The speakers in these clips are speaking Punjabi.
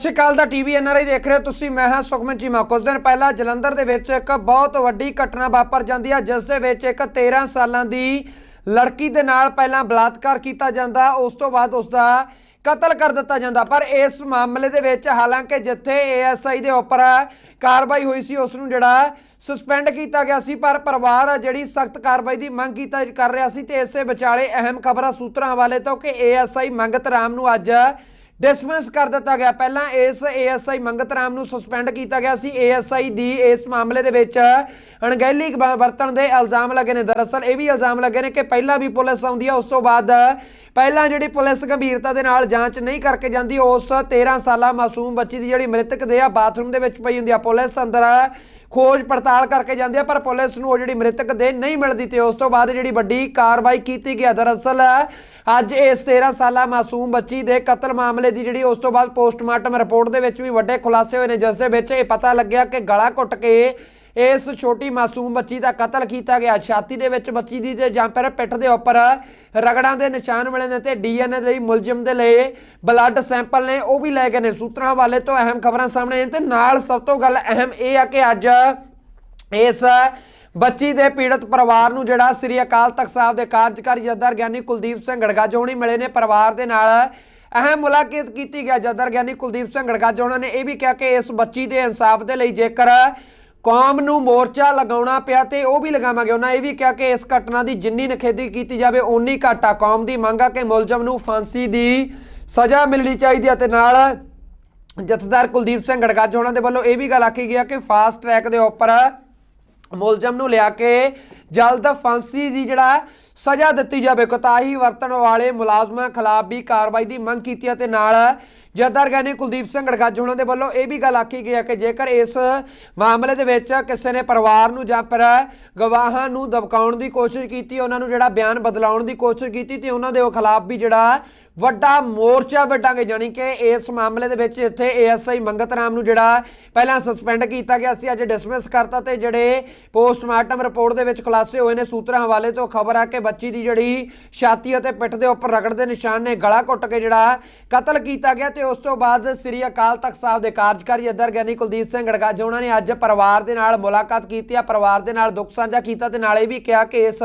ਸਤਿ ਸ਼੍ਰੀ ਅਕਾਲ ਦਾ ਟੀਵੀ ਐਨਆਰਆਈ ਦੇਖ ਰਹੇ ਹੋ ਤੁਸੀਂ, ਮੈਂ ਹਾਂ ਸੁਖਮਨ ਚੀਮਾ। ਕੁਝ ਦਿਨ ਪਹਿਲਾਂ ਜਲੰਧਰ ਦੇ ਵਿੱਚ ਇੱਕ ਬਹੁਤ ਵੱਡੀ ਘਟਨਾ ਵਾਪਰ ਜਾਂਦੀ ਹੈ, ਜਿਸ ਦੇ ਵਿੱਚ ਇੱਕ 13 ਸਾਲਾਂ ਦੀ ਲੜਕੀ ਦੇ ਨਾਲ ਪਹਿਲਾਂ ਬਲਾਤਕਾਰ ਕੀਤਾ ਜਾਂਦਾ, ਉਸ ਤੋਂ ਬਾਅਦ ਉਸ ਦਾ ਕਤਲ ਕਰ ਦਿੱਤਾ ਜਾਂਦਾ। ਪਰ ਇਸ ਮਾਮਲੇ ਦੇ ਵਿੱਚ ਹਾਲਾਂਕਿ ਜਿੱਥੇ ਏਐਸਆਈ ਦੇ ਉੱਪਰ ਕਾਰਵਾਈ ਹੋਈ ਸੀ, ਉਸ ਨੂੰ ਜਿਹੜਾ ਸਸਪੈਂਡ ਕੀਤਾ ਗਿਆ ਸੀ, ਪਰ ਪਰਿਵਾਰ ਜਿਹੜੀ ਸਖਤ ਕਾਰਵਾਈ ਦੀ ਮੰਗ ਕੀਤਾ, ਕਰ ਰਿਹਾ ਸੀ, ਤੇ ਇਸੇ ਵਿਚਾਲੇ ਅਹਿਮ ਖਬਰਾਂ ਸੂਤਰਾਂ ਹਵਾਲੇ ਤੋਂ ਕਿ ਏਐਸਆਈ ਮੰਗਤ ਰਾਮ ਨੂੰ ਅੱਜ ਡਿਸਮਿਸ ਕਰ ਦਿੱਤਾ ਗਿਆ। ਪਹਿਲਾਂ ਇਸ ਏਐਸਆਈ ਮੰਗਤ ਰਾਮ ਨੂੰ ਸਸਪੈਂਡ ਕੀਤਾ ਗਿਆ ਸੀ। ਏਐਸਆਈ ਦੀ ਇਸ ਮਾਮਲੇ ਦੇ ਵਿੱਚ ਅਣਗਹਿਲੀ ਬ- ਵਰਤਣ ਦੇ ਇਲਜ਼ਾਮ ਲੱਗੇ ਨੇ। ਦਰਅਸਲ ਇਹ ਵੀ ਇਲਜ਼ਾਮ ਲੱਗੇ ਨੇ ਕਿ ਪਹਿਲਾਂ ਵੀ ਪੁਲਿਸ ਆਉਂਦੀ ਹੈ ਉਸ ਤੋਂ ਬਾਅਦ ਪਹਿਲਾਂ ਜਿਹੜੀ ਪੁਲਿਸ ਗੰਭੀਰਤਾ ਦੇ ਨਾਲ ਜਾਂਚ ਨਹੀਂ ਕਰਕੇ ਜਾਂਦੀ, ਉਸ 13 ਸਾਲਾ ਮਾਸੂਮ ਬੱਚੀ ਦੀ ਜਿਹੜੀ ਮ੍ਰਿਤਕ ਦੇ ਆ, ਬਾਥਰੂਮ ਦੇ ਵਿੱਚ ਪਈ ਹੁੰਦੀ ਆ। ਪੁਲਿਸ ਅੰਦਰ ਖੋਜ ਪੜਤਾਲ ਕਰਕੇ ਜਾਂਦੀ ਆ, ਪਰ ਪੁਲਿਸ ਨੂੰ ਉਹ ਜਿਹੜੀ ਮ੍ਰਿਤਕ ਦੇ ਨਹੀਂ ਮਿਲਦੀ ਤੇ ਉਸ ਤੋਂ ਬਾਅਦ ਜਿਹੜੀ ਵੱਡੀ ਕਾਰਵਾਈ ਕੀਤੀ ਗਈ ਦਰਅਸਲ, ਅੱਜ ਇਸ 13 ਸਾਲਾ ਮਾਸੂਮ ਬੱਚੀ ਦੇ ਕਤਲ ਮਾਮਲੇ ਦੀ ਜਿਹੜੀ ਉਸ ਤੋਂ ਬਾਅਦ ਪੋਸਟਮਾਰਟਮ ਰਿਪੋਰਟ ਦੇ ਵਿੱਚ ਵੀ ਵੱਡੇ ਖੁਲਾਸੇ ਹੋਏ ਨੇ, ਜਿਸ ਦੇ ਵਿੱਚ ਇਹ ਪਤਾ ਲੱਗਿਆ ਕਿ ਗਲਾ ਘੁੱਟ ਕੇ ਇਸ ਛੋਟੀ ਮਾਸੂਮ ਬੱਚੀ ਦਾ ਕਤਲ ਕੀਤਾ ਗਿਆ। ਛਾਤੀ ਦੇ ਵਿੱਚ ਬੱਚੀ ਦੀ ਤੇ ਜਾਂ ਫਿਰ ਪਿੱਠ ਦੇ ਉੱਪਰ ਰਗੜਾਂ ਦੇ ਨਿਸ਼ਾਨ ਮਿਲੇ ਨੇ ਤੇ ਡੀਐਨਏ ਦੇ ਮੁਲਜ਼ਮ ਦੇ ਲਈ ਬਲੱਡ ਸੈਂਪਲ ਨੇ, ਉਹ ਵੀ ਲੈ ਗਏ ਨੇ। ਸੂਤਰਾਂ ਹਵਾਲੇ ਤੋਂ ਅਹਿਮ ਖਬਰਾਂ ਸਾਹਮਣੇ ਆਈਆਂ ਤੇ ਨਾਲ ਸਭ ਤੋਂ ਗੱਲ ਅਹਿਮ ਇਹ ਆ ਕਿ ਅੱਜ ਇਸ ਬੱਚੀ ਦੇ ਪੀੜਤ ਪਰਿਵਾਰ ਨੂੰ ਜਿਹੜਾ ਸ੍ਰੀ ਅਕਾਲ ਤਖਤ ਸਾਹਿਬ ਦੇ ਕਾਰਜਕਾਰੀ ਜਥੇਦਾਰ ਗਿਆਨੀ ਕੁਲਦੀਪ ਸਿੰਘ ਗੜਗਾਜੋ ਹੋਣੀ ਮਿਲੇ ਨੇ। ਪਰਿਵਾਰ ਦੇ ਨਾਲ ਅਹਿਮ ਮੁਲਾਕਾਤ ਕੀਤੀ ਗਿਆ ਜਥੇਦਾਰ ਗਿਆਨੀ ਕੁਲਦੀਪ ਸਿੰਘ ਗੜਗਾਜੋ ਹੋਣਾ ਨੇ ਇਹ ਵੀ ਕਿਹਾ ਕਿ ਇਸ ਬੱਚੀ ਦੇ ਇਨਸਾਫ ਦੇ ਲਈ ਜੇਕਰ ਕੌਮ ਨੂੰ ਮੋਰਚਾ ਲਗਾਉਣਾ ਪਿਆ ਤੇ ਉਹ ਵੀ ਲਗਾਵਾਂਗੇ ਉਹਨਾਂ। ਇਹ ਵੀ ਕਿਹਾ ਕਿ ਇਸ ਘਟਨਾ ਦੀ ਜਿੰਨੀ ਨਖੇਦੀ ਕੀਤੀ ਜਾਵੇ, ਓਨੀ ਘਾਟਾ ਕੌਮ ਦੀ ਮੰਗ ਆ ਕਿ ਮੁਲਜ਼ਮ ਨੂੰ ਫਾਂਸੀ ਦੀ ਸਜ਼ਾ ਮਿਲਣੀ ਚਾਹੀਦੀ ਹੈ ਤੇ ਨਾਲ ਜਥੇਦਾਰ ਕੁਲਦੀਪ ਸਿੰਘ ਗੜਗਾਜ ਉਹਨਾਂ ਦੇ ਵੱਲੋਂ ਇਹ ਵੀ ਗੱਲ ਆਖੀ ਗਿਆ ਕਿ ਫਾਸਟ ਟਰੈਕ ਦੇ ਉੱਪਰ ਮੁਲਜ਼ਮ ਨੂੰ ਲਿਆ ਕੇ ਜਲਦ ਫਾਂਸੀ ਦੀ ਜਿਹੜਾ ਸਜ਼ਾ ਦਿੱਤੀ ਜਾਵੇ। ਕੋਤਾਹੀ ਵਰਤਣ ਵਾਲੇ ਮੁਲਾਜ਼ਮਾਂ ਖਿਲਾਫ ਵੀ ਕਾਰਵਾਈ ਦੀ ਮੰਗ ਕੀਤੀ ਹੈ ਤੇ ਨਾਲ ਜਥੇਦਾਰ ਗਿਆਨੀ ਕੁਲਦੀਪ ਸਿੰਘ ਗੜਗੱਜ ਉਹਨਾਂ ਦੇ ਵੱਲੋਂ ਇਹ ਵੀ ਗੱਲ ਆਖੀ ਗਈ ਹੈ ਕਿ ਜੇਕਰ ਇਸ ਮਾਮਲੇ ਦੇ ਵਿੱਚ ਕਿਸੇ ਨੇ ਪਰਿਵਾਰ ਨੂੰ ਜਾਂ ਪਰ ਗਵਾਹਾਂ ਨੂੰ ਦਬਕਾਉਣ ਦੀ ਕੋਸ਼ਿਸ਼ ਕੀਤੀ, ਉਹਨਾਂ ਨੂੰ ਜਿਹੜਾ ਬਿਆਨ ਬਦਲਾਉਣ ਦੀ ਕੋਸ਼ਿਸ਼ ਕੀਤੀ, ਤੇ ਉਹਨਾਂ ਦੇ ਖਿਲਾਫ ਵੀ ਜਿਹੜਾ ਵੱਡਾ ਮੋਰਚਾ ਵੱਡਾਂਗੇ ਜਾਣੀ ਕਿ ਇਸ ਮਾਮਲੇ ਦੇ ਵਿੱਚ ਇੱਥੇ ਏਐਸਆਈ ਮੰਗਤ ਰਾਮ ਨੂੰ ਜਿਹੜਾ ਪਹਿਲਾਂ ਸਸਪੈਂਡ ਕੀਤਾ ਗਿਆ ਸੀ, ਅੱਜ ਡਿਸਮਿਸ ਕਰਤਾ ਤੇ ਜਿਹੜੇ ਪੋਸਟਮਾਰਟਮ ਰਿਪੋਰਟ ਦੇ ਵਿੱਚ ਖੁਲਾਸੇ ਹੋਏ ਨੇ ਸੂਤਰਾਂ ਹਵਾਲੇ ਤੋਂ ਖਬਰ ਆ ਕਿ ਬੱਚੀ ਦੀ ਜਿਹੜੀ ਛਾਤੀ ਅਤੇ ਪਿੱਠ ਦੇ ਉੱਪਰ ਰਗੜ ਦੇ ਨਿਸ਼ਾਨ ਨੇ ਗਲਾ ਘੁੱਟ ਕੇ ਜਿਹੜਾ ਕਤਲ ਕੀਤਾ ਗਿਆ ਤੇ ਉਸ ਤੋਂ ਬਾਅਦ ਸ੍ਰੀ ਅਕਾਲ ਤਖਤ ਸਾਹਿਬ ਦੇ ਕਾਰਜਕਾਰੀ ਅਧਰ ਗਿਆਨੀ ਕੁਲਦੀਪ ਸਿੰਘ ਗੜਗਾਜ ਉਹਨਾਂ ਨੇ ਅੱਜ ਪਰਿਵਾਰ ਦੇ ਨਾਲ ਮੁਲਾਕਾਤ ਕੀਤੀ ਆ, ਪਰਿਵਾਰ ਦੇ ਨਾਲ ਦੁੱਖ ਸਾਂਝਾ ਕੀਤਾ ਤੇ ਨਾਲੇ ਵੀ ਕਿਹਾ ਕਿ ਇਸ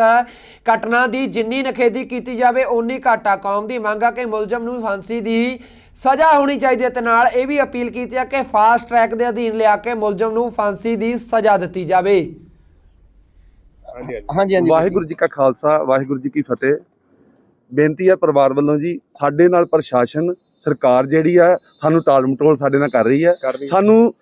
ਘਟਨਾ ਦੀ ਜਿੰਨੀ ਨਖੇਦੀ ਕੀਤੀ ਜਾਵੇ, ਓਨੀ ਘਾਟਾ ਕੌਮ ਦੀ ਮੰਗ ਆ ਕਿ ਮੁਲਜ਼ਮ ਨੂੰ ਫਾਂਸੀ ਦੀ ਸਜ਼ਾ ਹੋਣੀ ਚਾਹੀਦੀ ਹੈ ਤੇ ਨਾਲ ਇਹ ਵੀ ਅਪੀਲ ਕੀਤੀ ਹੈ ਕਿ ਫਾਸਟ ਟਰੈਕ ਦੇ ਅਧੀਨ ਲਿਆ ਕੇ ਮੁਲਜ਼ਮ ਨੂੰ ਫਾਂਸੀ ਦੀ ਸਜ਼ਾ ਦਿੱਤੀ ਜਾਵੇ। ਹਾਂਜੀ ਹਾਂਜੀ। ਵਾਹਿਗੁਰੂ ਜੀ ਕਾ ਖਾਲਸਾ ਵਾਹਿਗੁਰੂ ਜੀ ਕੀ ਫਤਿਹ। ਬੇਨਤੀ ਹੈ ਪਰਿਵਾਰ ਵੱਲੋਂ ਜੀ ਸਾਡੇ ਨਾਲ ਪ੍ਰਸ਼ਾਸਨ ਸਰਕਾਰ ਜਿਹੜੀ ਆ ਸਾਨੂੰ ਟਾਲ ਮਟੋਲ ਸਾਡੇ ਨਾਲ ਕਰ ਰਹੀ ਹੈ ਸਾਨੂੰ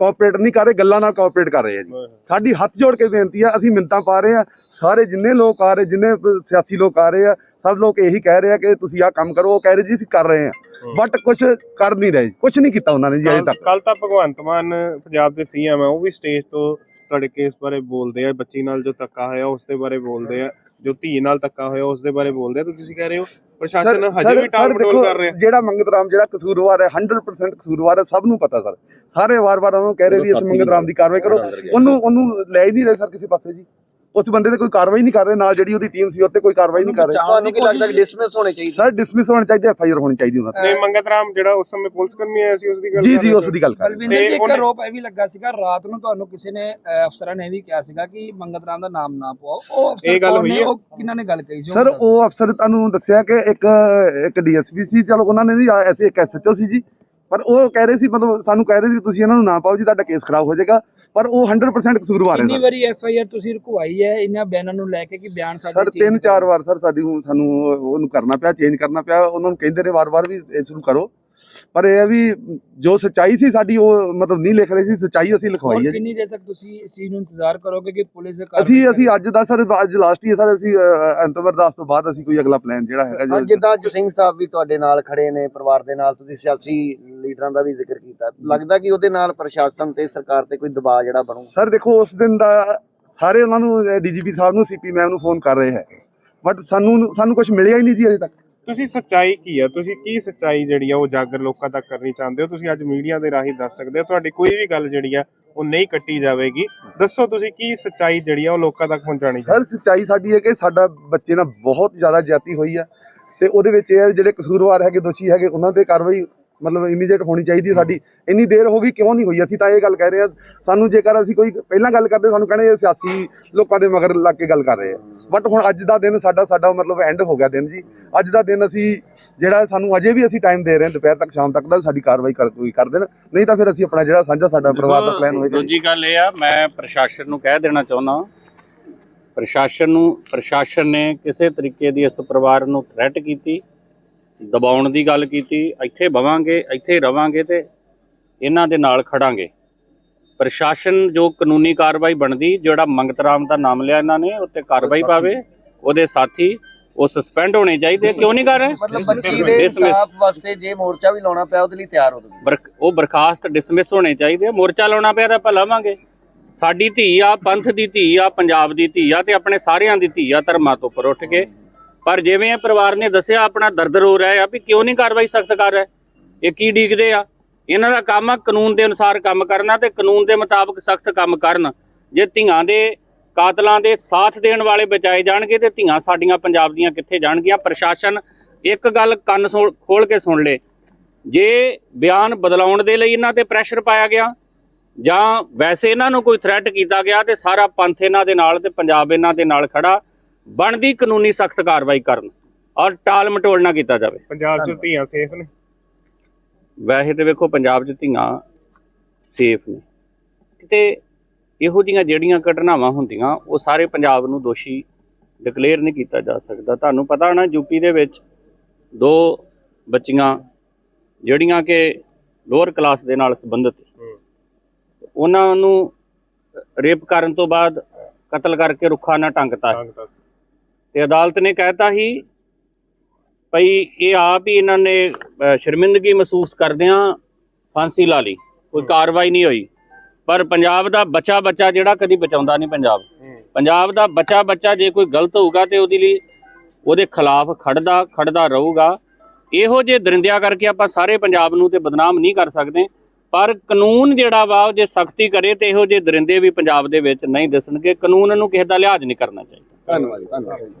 ਕੋਆਪਰੇਟ ਨਹੀਂ ਕਰ ਰਹੇ ਗੱਲਾਂ ਨਾਲ ਕੋਆਪਰੇਟ ਕਰ ਰਹੇ ਆ ਜੀ। ਸਾਡੀ ਹੱਥ ਜੋੜ ਕੇ ਬੇਨਤੀ ਆ ਅਸੀਂ ਮਿੰਤਾਂ ਪਾ ਰਹੇ ਆ। ਸਾਰੇ ਜਿੰਨੇ ਲੋਕ ਆ ਰਹੇ ਜਿੰਨੇ ਸਿਆਸੀ ਲੋਕ ਆ ਰਹੇ ਆ ਸਭ ਲੋਕ ਇਹੀ ਕਹਿ ਰਹੇ ਆ ਕਿ ਤੁਸੀਂ ਆਹ ਕੰਮ ਕਰੋ ਉਹ ਕਹਿ ਰਹੇ ਜੀ ਅਸੀਂ ਕਰ ਰਹੇ ਆ। ਬਟ ਕੁਝ ਕਰ ਨਹੀਂ ਰਹੇ ਕੁਝ ਨਹੀਂ ਕੀਤਾ ਉਹਨਾਂ ਨੇ ਜੀ ਅਜੇ ਤੱਕ। ਕੱਲ ਤਾਂ ਭਗਵੰਤ ਮਾਨ ਪੰਜਾਬ ਦੇ ਸੀਐਮ ਆ ਉਹ ਵੀ ਸਟੇਜ ਤੋਂ ਤੁਹਾਡੇ ਕੇਸ ਬਾਰੇ ਬੋਲਦੇ ਆ ਬੱਚੀ ਨਾਲ ਜੋ ਧੱਕਾ ਹੋਇਆ ਉਸ ਦੇ ਬਾਰੇ ਬੋਲਦੇ ਆ ਜੋ ਧੀ ਨਾਲ ਧੱਕਾ ਹੋਇਆ ਉਸ ਦੇ ਬਾਰੇ ਬੋਲਦੇ ਆ ਤੇ ਤੁਸੀਂ ਕਹਿ ਰਹੇ ਹੋ? ਪ੍ਰਸ਼ਾਸਨ ਹਜੇ ਵੀ ਟਾਲ ਮਟੋਲ ਕਰ ਰਿਹਾ। ਜਿਹੜਾ ਮੰਗਤ ਰਾਮ ਜਿਹੜਾ ਕਸੂਰਵਾਰ ਹੈ 100% ਕਸੂਰਵਾਰ ਹੈ ਸਭ ਨੂੰ ਪਤਾ ਸਰ। ਸਾਰੇ ਵਾਰ-ਵਾਰ ਉਹਨੂੰ ਕਹਿ ਰਹੇ ਵੀ ਇਸ ਮੰਗਤ ਰਾਮ ਦੀ ਕਾਰਵਾਈ ਕਰੋ। ਉਹਨੂੰ ਉਹਨੂੰ ਲੈ ਹੀ ਨਹੀਂ ਰਹੇ ਸਰ ਕਿਸੇ ਪਾਸੇ ਜੀ। ਉਸ ਬੰਦੇ ਤੇ ਕੋਈ ਕਾਰਵਾਈ ਨਹੀਂ ਕਰ ਰਹੇ ਨਾਲ ਜਿਹੜੀ ਉਹਦੀ ਟੀਮ ਸੀ ਉੱਤੇ ਕੋਈ ਕਾਰਵਾਈ ਨਹੀਂ ਕਰ ਰਹੇ। ਤੁਹਾਨੂੰ ਕੀ ਲੱਗਦਾ ਕਿ ਡਿਸਮਿਸ ਹੋਣੇ ਚਾਹੀਦੇ? ਸਰ ਡਿਸਮਿਸ ਹੋਣਾ ਚਾਹੀਦਾ ਐਫਆਈਆਰ ਹੋਣੀ ਚਾਹੀਦੀ ਉਹਨਾਂ ਤੇ। ਨਹੀਂ ਮੰਗਤ ਰਾਮ ਜਿਹੜਾ ਉਸ ਸਮੇਂ ਪੁਲਿਸ ਕਰਮੀ ਆਇਆ ਸੀ ਉਸ ਦੀ ਗੱਲ ਜੀ ਜੀ ਉਸ ਦੀ ਗੱਲ ਕਰ ਰਹੇ। ਬਲਵਿੰਦਰ ਜੀ ਤੇ ਇੱਕ ਆਰੋਪ ਇਹ ਵੀ ਲੱਗਾ ਸੀਗਾ ਰਾਤ ਨੂੰ ਤੁਹਾਨੂੰ ਕਿਸੇ ਨੇ ਅਫਸਰਾਂ ਨੇ ਵੀ ਕਿਹਾ ਸੀਗਾ ਕਿ ਮੰਗਤ ਰਾਮ ਦਾ ਨਾਮ ਨਾ ਪਵਾਓ। ਉਹ ਅਫਸਰ ਇਹ ਗੱਲ? ਹੋਈ ਹੈ? ਉਹ ਕਿਹਨਾਂ ਨੇ ਗੱਲ ਕਹੀ ਸੀ? ਸਰ ਉਹ ਅਫਸਰ ਤੁਹਾਨੂੰ ਦੱਸਿਆ ਕਿ ਇੱਕ ਇੱਕ ਡੀਐਸਪੀ ਸੀ ਚਲੋ ਉਹਨਾਂ ਨੇ ਨਹੀਂ ਐਸੇ ਇੱਕ ਐਸਐਚਓ ਸੀ ਜੀ। ਪਰ ਉਹ ਕਹਿ ਰਹੇ ਸੀ ਮਤਲਬ ਸਾਨੂੰ ਕਹਿ ਰਹੇ ਸੀ ਤੁਸੀਂ ਇਹਨਾਂ ਨੂੰ ਨਾ ਪਾਓ ਜੀ ਤੁਹਾਡਾ ਕੇਸ ਖਰਾਬ ਹੋ ਜਾਏਗਾ। ਪਰ ਉਹ 100% ਕਸੂਰਵਾਰ ਹੈ ਕਿੰਨੀ ਵਾਰੀ ਐਫ ਆਈ ਆਰ ਤੁਸੀਂ ਰੁਕਵਾਈ ਹੈ ਇਹਨਾਂ ਬਿਆਨਾਂ ਨੂੰ ਲੈ ਕੇ ਕਿ ਬਿਆਨ ਸਾਡੇ ਸਰ ਤਿੰਨ ਚਾਰ। ਵਾਰ ਸਰ ਸਾਡੀ ਸਾਨੂੰ ਉਹਨੂੰ ਕਰਨਾ ਪਿਆ ਚੇਂਜ ਕਰਨਾ ਪਿਆ। ਉਹਨਾਂ ਨੂੰ ਕਹਿੰਦੇ ਰਹੇ ਵਾਰ-ਵਾਰ ਵੀ ਇਸ ਨੂੰ ਕਰੋ। ਪਰ ਇਹ ਹੈ ਵੀ ਜੋ ਸੱਚਾਈ ਸੀ ਸਾਡੀ ਉਹ ਮਤਲਬ ਨਹੀਂ ਲਿਖ ਰਹੇ ਸੀ ਸੱਚਾਈ ਅਸੀਂ ਲਿਖਵਾਈ ਹੈ ਕਿੰਨੀ ਦੇਰ ਤੱਕ ਤੁਸੀਂ ਇਸ ਚੀਜ਼ ਨੂੰ ਇੰਤਜ਼ਾਰ ਕਰੋਗੇ ਕਿ ਪੁਲਿਸ ਅਸੀਂ ਅਸੀਂ ਅੱਜ ਦਾ ਸਰ ਅੱਜ ਲਾਸਟ ਹੀ ਸਰ ਅਸੀਂ ਅਰਦਾਸ ਤੋਂ ਬਾਅਦ ਅਸੀਂ ਕੋਈ ਅਗਲਾ ਪਲਾਨ ਜਿਹੜਾ ਹੈਗਾ ਜਿੱਦਾਂ ਅੱਜ ਸਿੰਘ ਸਾਹਿਬ ਵੀ ਤੁਹਾਡੇ ਨਾਲ ਖੜੇ ਨੇ ਪਰਿਵਾਰ ਦੇ ਨਾਲ ਤੁਸੀਂ ਸਿਆਸੀ ਲੀਡਰਾਂ ਦਾ ਵੀ ਜ਼ਿਕਰ ਕੀਤਾ। ਲੱਗਦਾ ਕਿ ਉਹਦੇ ਨਾਲ ਪ੍ਰਸ਼ਾਸਨ ਤੇ ਸਰਕਾਰ ਤੇ ਕੋਈ ਦਬਾਅ ਜਿਹੜਾ ਬਣੂ? ਸਰ ਦੇਖੋ ਉਸ ਦਿਨ ਦਾ ਸਾਰੇ ਉਹਨਾਂ ਨੂੰ ਡੀਜੀਪੀ ਸਾਹਿਬ ਨੂੰ ਸੀਪੀ ਮੈਮ ਨੂੰ ਫੋਨ ਕਰ ਰਹੇ ਹੈ। ਬਟ ਸਾਨੂੰ ਸਾਨੂੰ ਕੁਝ ਮਿਲਿਆ ਹੀ ਨਹੀਂ ਜੀ ਅਜੇ ਤੱਕ। ਤੁਸੀਂ ਸੱਚਾਈ ਕੀ ਆ? ਤੁਸੀਂ ਕੀ ਸੱਚਾਈ ਜਿਹੜੀ ਆ ਉਹ ਜਾਗਰ ਲੋਕਾਂ ਤੱਕ ਕਰਨੀ ਚਾਹੁੰਦੇ ਹੋ? ਤੁਸੀਂ ਅੱਜ ਮੀਡੀਆ ਦੇ ਰਾਹੀਂ ਦੱਸ ਸਕਦੇ ਹੋ, ਤੁਹਾਡੀ ਕੋਈ ਵੀ ਗੱਲ ਜਿਹੜੀ ਆ ਉਹ ਨਹੀਂ ਕੱਟੀ ਜਾਵੇਗੀ। ਦੱਸੋ ਤੁਸੀਂ ਕੀ ਸੱਚਾਈ ਜਿਹੜੀ ਆ ਉਹ ਲੋਕਾਂ ਤੱਕ ਪਹੁੰਚਾਣੀ ਸਰ, ਸੱਚਾਈ ਸਾਡੀ ਹੈ ਕਿ ਸਾਡਾ ਬੱਚੇ ਨਾਲ ਬਹੁਤ ਜ਼ਿਆਦਾ ਜਾਤੀ ਹੋਈ ਆ ਤੇ ਉਹਦੇ ਵਿੱਚ ਇਹ ਹੈ ਜਿਹੜੇ ਕਸੂਰਵਾਰ ਹੈਗੇ, ਦੋਸ਼ੀ ਹੈਗੇ, ਉਹਨਾਂ ਤੇ ਕਾਰਵਾਈ ਮਤਲਬ ਇਮੀਡੀਏਟ ਹੋਣੀ ਚਾਹੀਦੀ ਹੈ ਸਾਡੀ। ਇੰਨੀ ਦੇਰ ਹੋ ਗਈ ਕਿਉਂ ਨਹੀਂ ਹੋਈ? ਅਸੀਂ ਤਾਂ ਇਹ ਗੱਲ ਕਹਿ ਰਹੇ ਹਾਂ। ਸਾਨੂੰ ਜੇਕਰ ਅਸੀਂ ਕੋਈ ਪਹਿਲਾਂ ਗੱਲ ਕਰਦੇ ਸਾਨੂੰ ਕਹਿੰਦੇ ਇਹ ਸਿਆਸੀ ਲੋਕਾਂ ਦੇ ਮਗਰ ਲੱਗ ਕੇ ਗੱਲ ਕਰ ਰਹੇ ਆ। ਬਟ ਹੁਣ ਅੱਜ ਦਾ ਦਿਨ ਸਾਡਾ ਸਾਡਾ ਮਤਲਬ ਐਂਡ ਹੋ ਗਿਆ ਦਿਨ ਜੀ। ਅੱਜ ਦਾ ਦਿਨ ਅਸੀਂ ਜਿਹੜਾ ਸਾਨੂੰ ਅਜੇ ਵੀ ਅਸੀਂ ਟਾਈਮ ਦੇ ਰਹੇ ਹਾਂ ਦੁਪਹਿਰ ਤੱਕ ਸ਼ਾਮ ਤੱਕ ਦਾ ਸਾਡੀ ਕਾਰਵਾਈ ਕਰ ਕੋਈ ਕਰ ਦੇਣ। ਨਹੀਂ ਤਾਂ ਫਿਰ ਅਸੀਂ ਆਪਣਾ ਜਿਹੜਾ ਸਾਂਝਾ ਸਾਡਾ ਪਰਿਵਾਰ ਦਾ ਪਲਾਨ ਹੋਏਗਾ ਜੀ। ਦੂਜੀ ਗੱਲ ਇਹ ਆ ਮੈਂ ਪ੍ਰਸ਼ਾਸਨ ਨੂੰ ਕਹਿ ਦੇਣਾ ਚਾਹੁੰਦਾ ਪ੍ਰਸ਼ਾਸਨ ਨੂੰ ਪ੍ਰਸ਼ਾਸਨ ਨੇ ਕਿਸੇ ਤਰੀਕੇ ਦੀ ਇਸ ਪਰਿਵਾਰ ਨੂੰ ਥ੍ਰੈਟ ਕੀਤੀ। ਦਬਾਉਣ ਦੀ ਗੱਲ ਕੀਤੀ ਇੱਥੇ ਬਵਾਂਗੇ ਇੱਥੇ ਰਵਾਂਗੇ ਤੇ ਇਹਨਾਂ ਦੇ ਨਾਲ ਖੜਾਂਗੇ ਪ੍ਰਸ਼ਾਸਨ ਜੋ ਕਾਨੂੰਨੀ ਕਾਰਵਾਈ ਬਣਦੀ ਜਿਹੜਾ ਮੰਗਤ ਰਾਮ ਦਾ ਨਾਮ ਲਿਆ ਇਹਨਾਂ ਨੇ ਉੱਤੇ ਕਾਰਵਾਈ ਪਾਵੇ ਉਹਦੇ ਸਾਥੀ ਉਹ ਸਸਪੈਂਡ ਹੋਣੇ ਚਾਹੀਦੇ ਕਿਉਂ ਨਹੀਂ ਕਰ ਰਹੇ ਮਤਲਬ ਬੱਚੀ ਦੇ Dismiss। ਇਨਸਾਫ ਵਾਸਤੇ ਜੇ ਮੋਰਚਾ ਵੀ ਲਾਉਣਾ ਪਿਆ ਉਹਦੇ ਲਈ ਤਿਆਰ ਹੋ ਤੁਸੀਂ ਬਰਖ- ਉਹ ਬਰਖਾਸਤ ਡਿਸਮਿਸ ਹੋਣੇ ਚਾਹੀਦੇ। ਮੋਰਚਾ ਲਾਉਣਾ ਪਿਆ ਤਾਂ ਆਪਾਂ ਲਾਵਾਂਗੇ ਸਾਡੀ ਧੀ ਆ ਪੰਥ ਦੀ ਧੀ ਆ ਪੰਜਾਬ ਦੀ ਧੀ ਆ ਤੇ ਆਪਣੇ ਸਾਰਿਆਂ ਦੀ ਧੀ ਆ ਧਰਮਾਂ ਤੋਂ ਉੱਪਰ ਉੱਠ ਕੇ ਪਰ ਜਿਵੇਂ ਇਹ ਪਰਿਵਾਰ ਨੇ ਦੱਸਿਆ, ਆਪਣਾ ਦਰਦ ਰੋ ਰਿਹਾ ਆ ਵੀ ਕਿਉਂ ਨਹੀਂ ਕਾਰਵਾਈ ਸਖਤ ਕਰ ਰਿਹਾ? ਇਹ ਕੀ ਡੀਕਦੇ ਆ? ਇਹਨਾਂ ਦਾ ਕੰਮ ਆ ਕਾਨੂੰਨ ਦੇ ਅਨੁਸਾਰ ਕੰਮ ਕਰਨਾ ਤੇ ਕਾਨੂੰਨ ਦੇ ਮੁਤਾਬਕ ਸਖਤ ਕੰਮ ਕਰਨ। ਜੇ ਧੀਆਂ ਦੇ ਕਾਤਲਾਂ ਦੇ ਸਾਥ ਦੇਣ ਵਾਲੇ ਬਚਾਏ ਜਾਣਗੇ ਤੇ ਧੀਆਂ ਸਾਡੀਆਂ ਪੰਜਾਬ ਦੀਆਂ ਕਿੱਥੇ ਜਾਣਗੀਆਂ? ਪ੍ਰਸ਼ਾਸਨ ਇੱਕ ਗੱਲ ਕੰਨ ਖੋਲ ਕੇ ਸੁਣ ਲੇ। ਜੇ ਬਿਆਨ ਬਦਲਾਉਣ ਦੇ ਲਈ ਇਹਨਾਂ ਤੇ ਪ੍ਰੈਸ਼ਰ ਪਾਇਆ ਗਿਆ, ਜਾਂ ਵੈਸੇ ਇਹਨਾਂ ਨੂੰ ਕੋਈ ਥ੍ਰੈਟ ਕੀਤਾ ਗਿਆ ਤੇ ਸਾਰਾ ਪੰਥ ਇਹਨਾਂ ਦੇ ਨਾਲ ਤੇ ਪੰਜਾਬ ਇਹਨਾਂ ਦੇ ਨਾਲ ਖੜਾ ਬਣਦੀ ਕਾਨੂੰਨੀ ਸਖਤ ਕਾਰਵਾਈ ਕਰਨ ਔਰ ਟਾਲ ਮਟੋਲ ਨਾ ਕੀਤਾ ਜਾਵੇ। ਪੰਜਾਬ 'ਚ ਧੀਆਂ ਸੇਫ ਨੇ। ਵੈਸੇ ਤੇ ਵੇਖੋ ਪੰਜਾਬ 'ਚ ਧੀਆਂ ਸੇਫ ਨੇ। ਤੇ ਇਹੋ ਜੀਆਂ ਜਿਹੜੀਆਂ ਘਟਨਾਵਾਂ ਹੁੰਦੀਆਂ ਉਹ ਸਾਰੇ ਪੰਜਾਬ ਨੂੰ ਦੋਸ਼ੀ ਡਿਕਲੇਅਰ ਨਹੀਂ ਕੀਤਾ ਜਾ ਸਕਦਾ। ਤੁਹਾਨੂੰ ਪਤਾ ਹੋਣਾ ਯੂਪੀ ਦੇ ਵਿੱਚ ਦੋ ਬੱਚੀਆਂ ਜਿਹੜੀਆਂ ਕਿ ਲੋਅਰ ਕਲਾਸ ਦੇ ਨਾਲ ਸੰਬੰਧਿਤ। ਉਹਨਾਂ ਨੂੰ ਰੇਪ ਕਰਨ ਤੋਂ ਬਾਅਦ ਕਤਲ ਕਰਕੇ ਰੁੱਖਾ ਨਾ ਟੰਗਤਾ ਤੇ ਅਦਾਲਤ ਨੇ ਕਹਿਤਾ ਸੀ ਭਈ ਇਹ ਆਪ ਹੀ ਇਹਨਾਂ ਨੇ ਸ਼ਰਮਿੰਦਗੀ ਮਹਿਸੂਸ ਕਰਦਿਆਂ ਫਾਂਸੀ ਲਾ ਲਈ ਕੋਈ ਕਾਰਵਾਈ ਨਹੀਂ ਹੋਈ। ਪਰ ਪੰਜਾਬ ਦਾ ਬੱਚਾ ਬੱਚਾ ਜਿਹੜਾ ਕਦੀ ਬਚਾਉਂਦਾ ਨਹੀਂ ਪੰਜਾਬ। ਪੰਜਾਬ ਦਾ ਬੱਚਾ ਬੱਚਾ ਜੇ ਕੋਈ ਗਲਤ ਹੋਊਗਾ ਤੇ ਉਹਦੇ ਲਈ ਉਹਦੇ ਖਿਲਾਫ ਖੜਦਾ ਖੜਦਾ ਰਹੂਗਾ। ਇਹੋ ਜਿਹੇ ਦਰਿੰਦਿਆਂ ਕਰਕੇ ਆਪਾਂ ਸਾਰੇ ਪੰਜਾਬ ਨੂੰ ਤੇ ਬਦਨਾਮ ਨਹੀਂ ਕਰ ਸਕਦੇ। ਪਰ ਕਾਨੂੰਨ ਜਿਹੜਾ ਵਾ ਉਹ ਜੇ ਸਖਤੀ ਕਰੇ ਤੇ ਇਹੋ ਜਿਹੇ ਦਰਿੰਦੇ ਵੀ ਪੰਜਾਬ ਦੇ ਵਿੱਚ ਨਹੀਂ ਦਿਸਣਗੇ। ਕਾਨੂੰਨ ਨੂੰ ਕਿਸੇ ਦਾ ਲਿਹਾਜ਼ ਨਹੀਂ ਕਰਨਾ ਚਾਹੀਦਾ। ਧੰਨਵਾਦ ਧੰਨਵਾਦ।